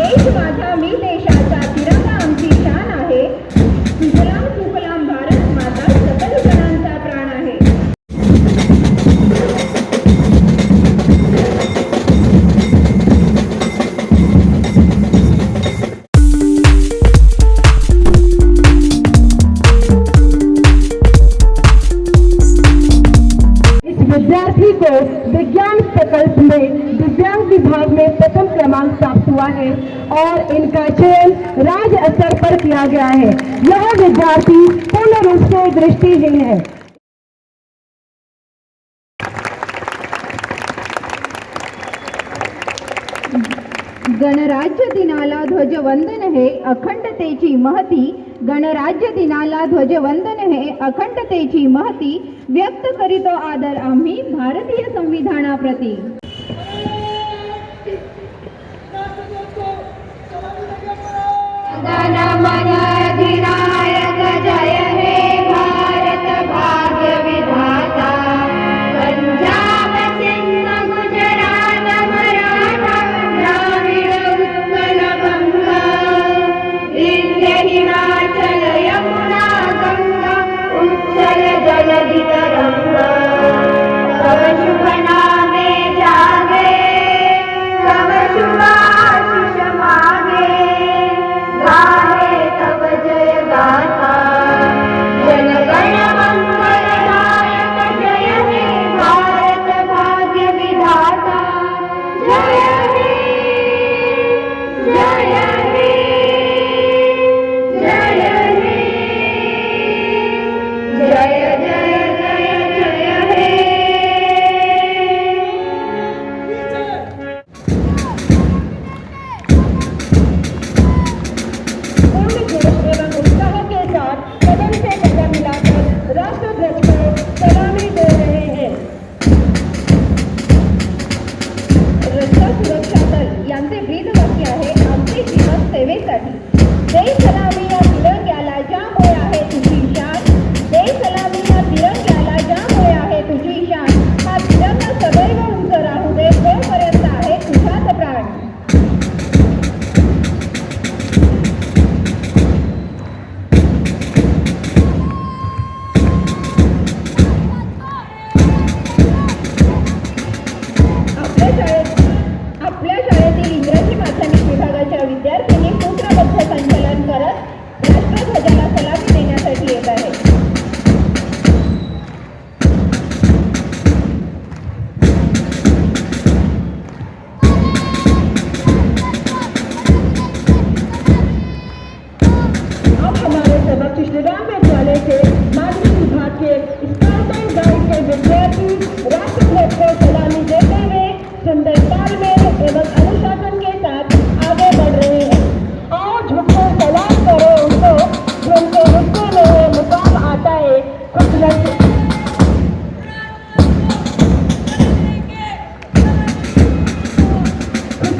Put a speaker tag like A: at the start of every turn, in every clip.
A: Today's Tomorrow Town Meeting. दी गई है
B: गणराज्य दिनाला ध्वजवंदन हे अखंडतेची महती. गणराज्य दिनाला ध्वजवंदन हे अखंडतेची महती. व्यक्त करीतो आदर आम्ही भारतीय संविधानाप्रती. गणपती जय.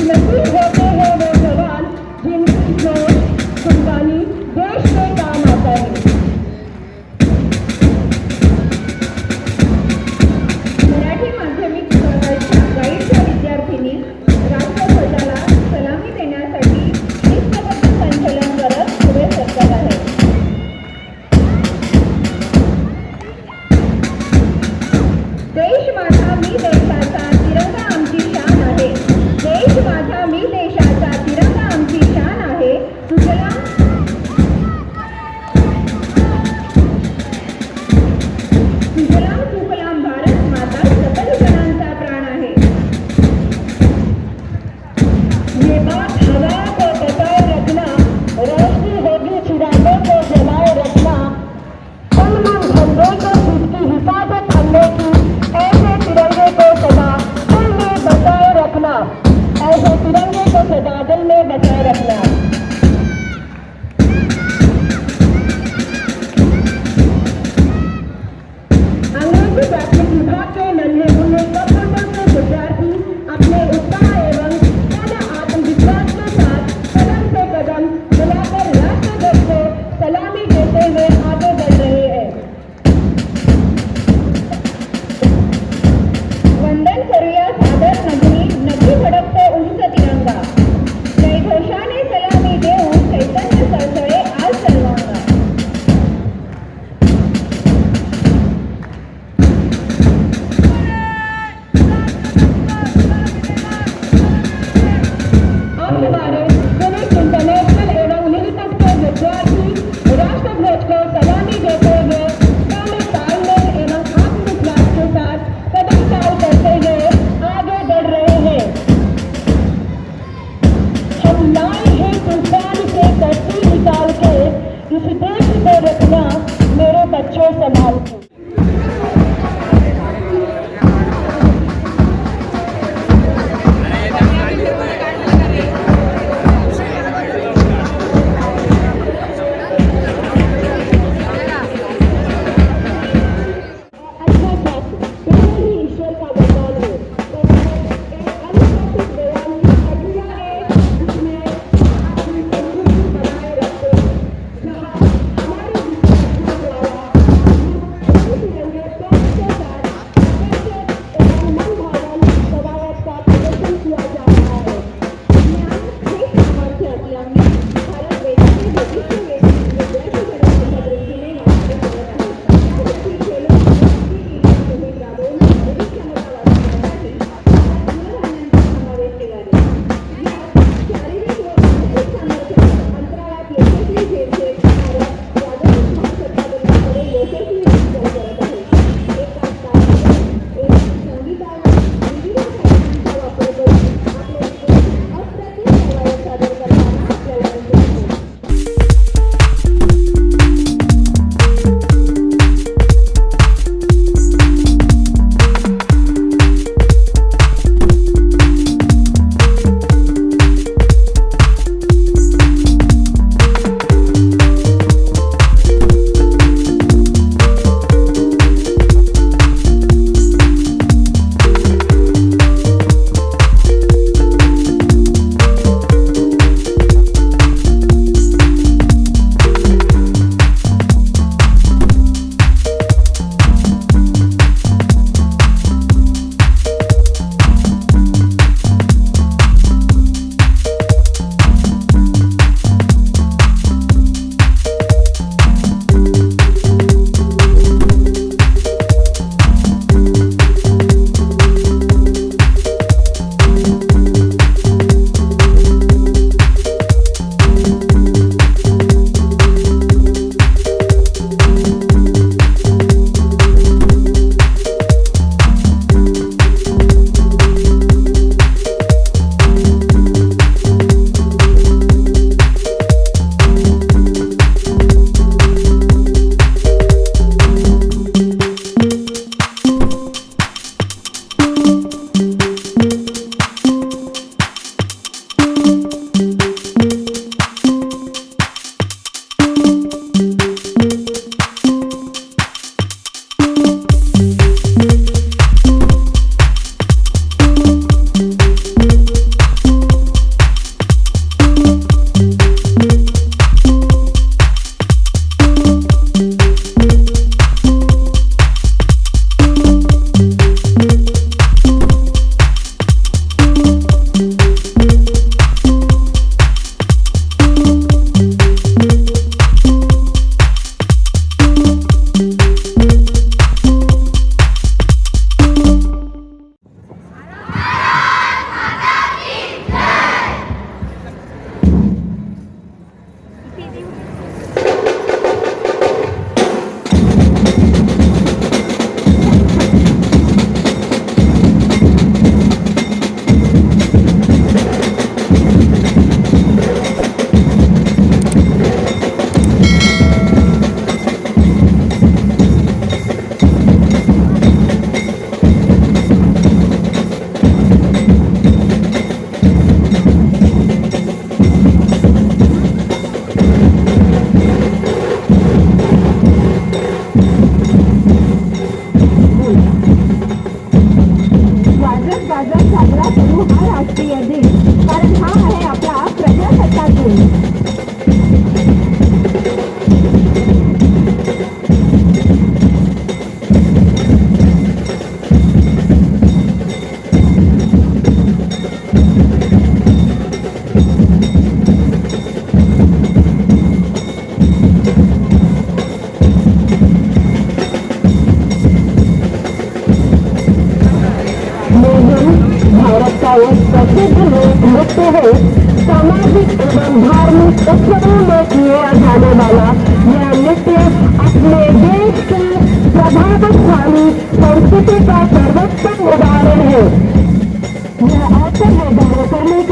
B: Thank you. समर्थ संस्कृति का सर्वोत्तम उदाहरण है यह ऐसा निर्धारण करने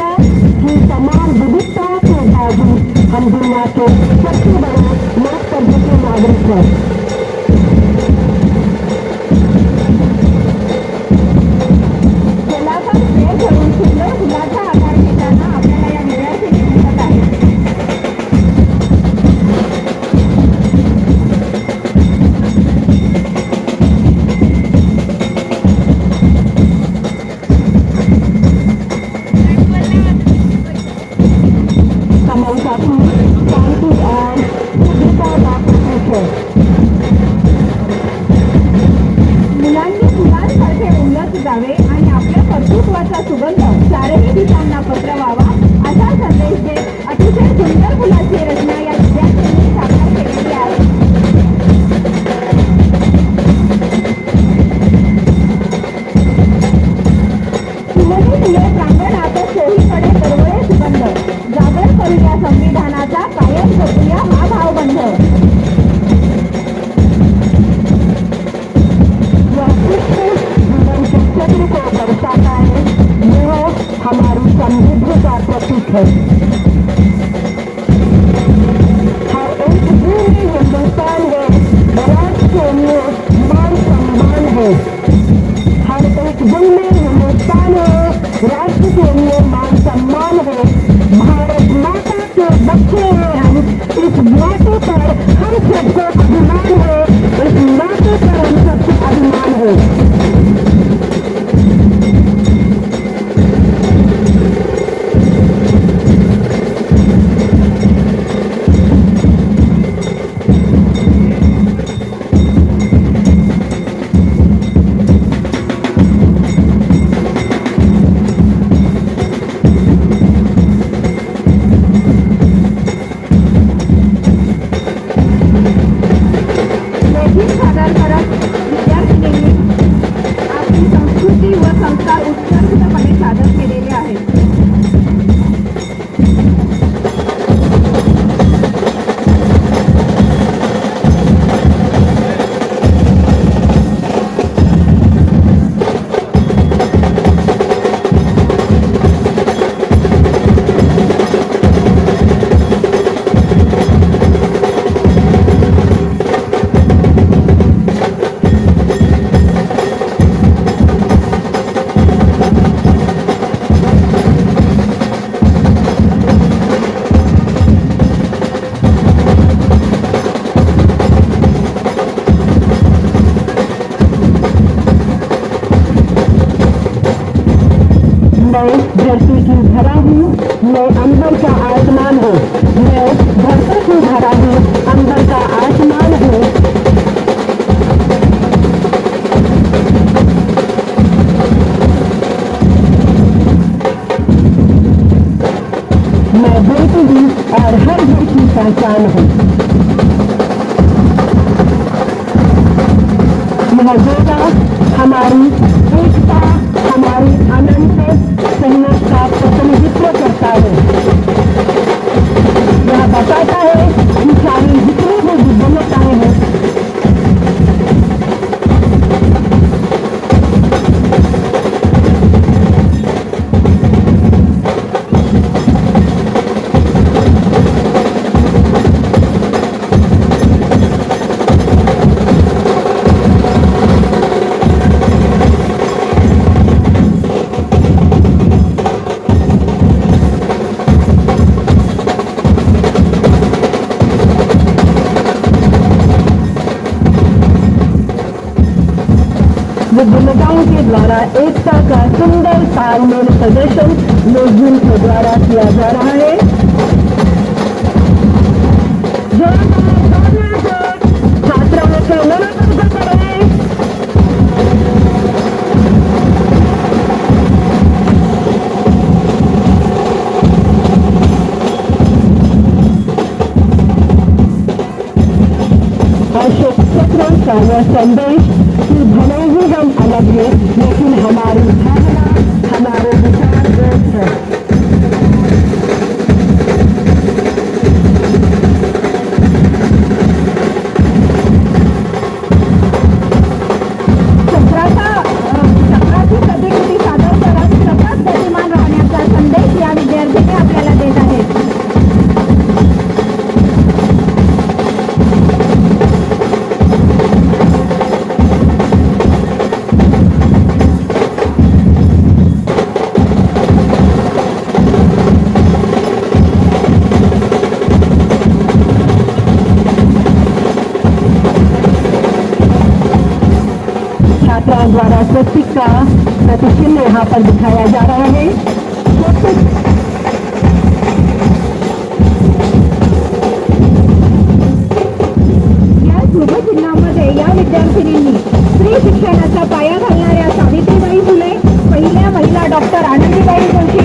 A: Okay. मौजूदा हमारी एकता हमारी अनंत सहमत का प्रतिनिधित्व करता है यह बताता है सुंदर तालमेल प्रदर्शन लोगों के द्वारा किया जा रहा है। छात्राओं अशोक संदेश भले ही हम अलग हैं, लेकिन हमारी छात्रा द्वारा स्वस्तिक का प्रतिचिन्ह यहाँ पर दिखाया जा रहा है।
B: या या स्त्री शिक्षणाचा पाया घालणाऱ्या सावित्रीबाई फुले पहिल्या महिला डॉक्टर आनंदीबाई जोशी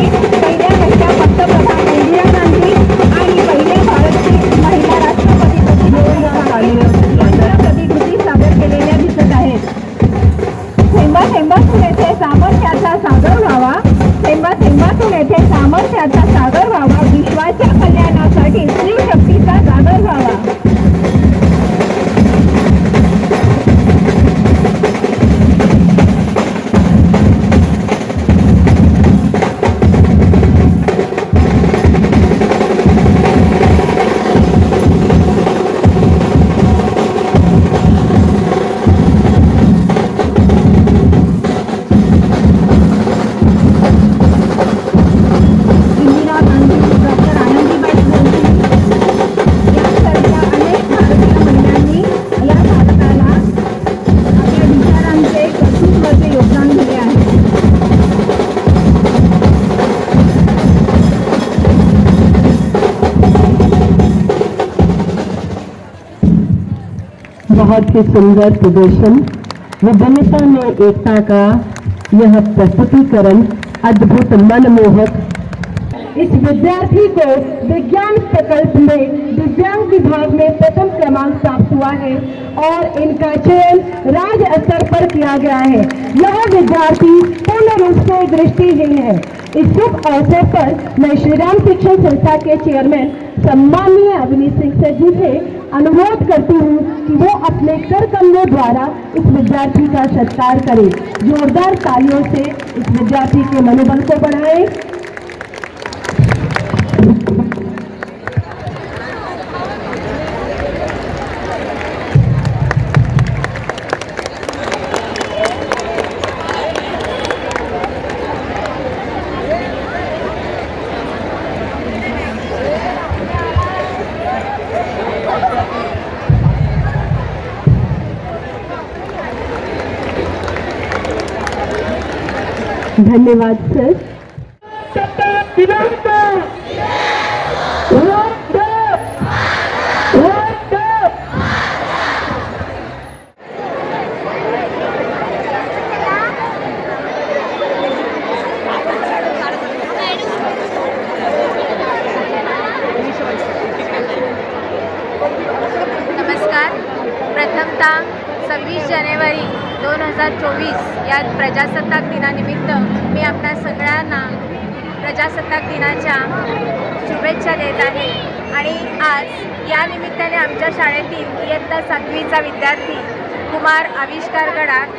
A: बहुत ही सुंदर प्रदर्शन। विभिन्नता में एकता का यह प्रस्तुतिकरण अद्भुत मनमोहक। इस विद्यार्थी को विज्ञान प्रकल्प में, दिव्यांग विभाग में प्रथम क्रमांक प्राप्त हुआ है और इनका चयन राज्य स्तर पर किया गया है। यह विद्यार्थी पूर्ण रूप से दृष्टिहीन है। इस शुभ अवसर पर मैं श्रीराम शिक्षण संस्था के चेयरमैन सम्माननीय अवनी सिंह सज्जू से अनुरोध करती हूँ कि वो अपने कर कमलों द्वारा इस विद्यार्थी का सत्कार करें। जोरदार तालियों से इस विद्यार्थी के मनोबल को बढ़ाएँ। धन्यवाद सर.
C: हजार चोवीस या प्रजासत्ताक दिनानिमित्त मी आपल्या सगळ्यांना प्रजासत्ताक दिनाच्या शुभेच्छा देत आहे. आणि आज या निमित्ताने आमच्या शाळेतील इयत्ता सातवीचा विद्यार्थी कुमार आविष्कार गडाख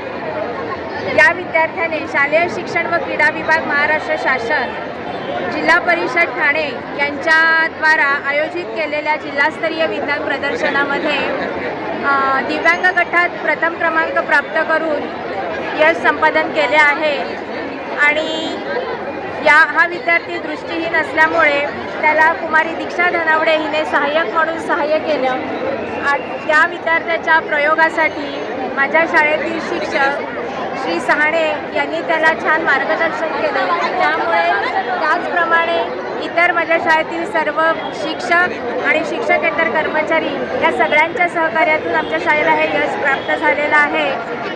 C: या विद्यार्थ्याने शालेय शिक्षण व क्रीडा विभाग महाराष्ट्र शासन जिल्हा परिषद ठाणे यांच्याद्वारा आयोजित केलेल्या जिल्हास्तरीय विज्ञान प्रदर्शनामध्ये दिव्यांग गटात प्रथम क्रमांक प्राप्त करून यश संपादन केले आहे. आणि या हा विद्यार्थी दृष्टीहीन असल्यामुळे त्याला कुमारी दीक्षा धनावडे हिने सहाय्यक म्हणून सहाय्य केलं. त्या विद्यार्थ्याच्या प्रयोगासाठी माझ्या शाळेतील शिक्षक श्री सहाणे यांनी त्याला छान मार्गदर्शन केले. त्यामुळे त्याचप्रमाणे इतर माझ्या शाळेतील सर्व शिक्षक आणि शिक्षकेतर कर्मचारी या सगळ्यांच्या सहकार्यातून आमच्या शाळेला हे यश प्राप्त झालेलं आहे.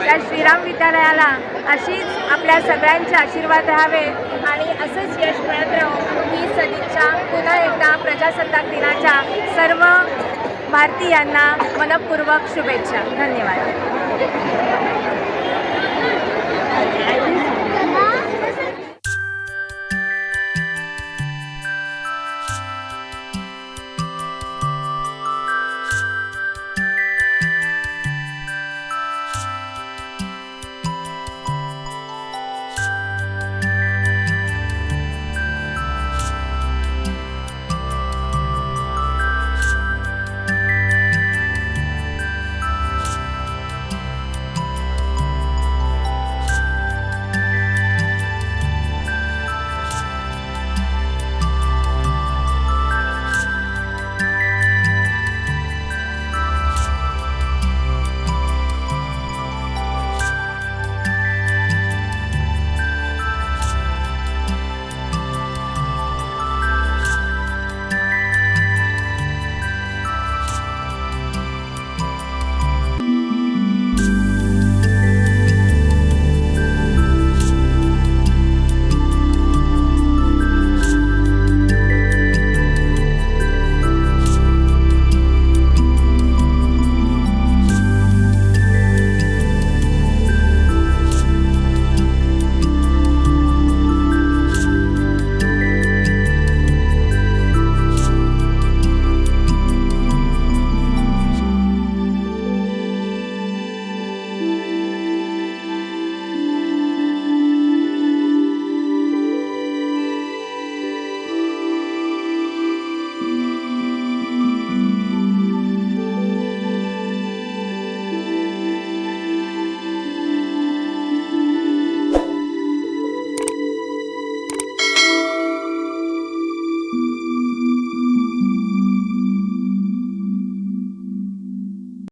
C: त्या श्रीराम विद्यालयाला अशीच आपल्या सगळ्यांचे आशीर्वाद राहावे आणि असंच यश मिळत राहू. ही सदिच्छा पुन्हा एकदा प्रजासत्ताक दिनाच्या सर्व भारतीयांना मनपूर्वक शुभेच्छा. धन्यवाद. Gracias.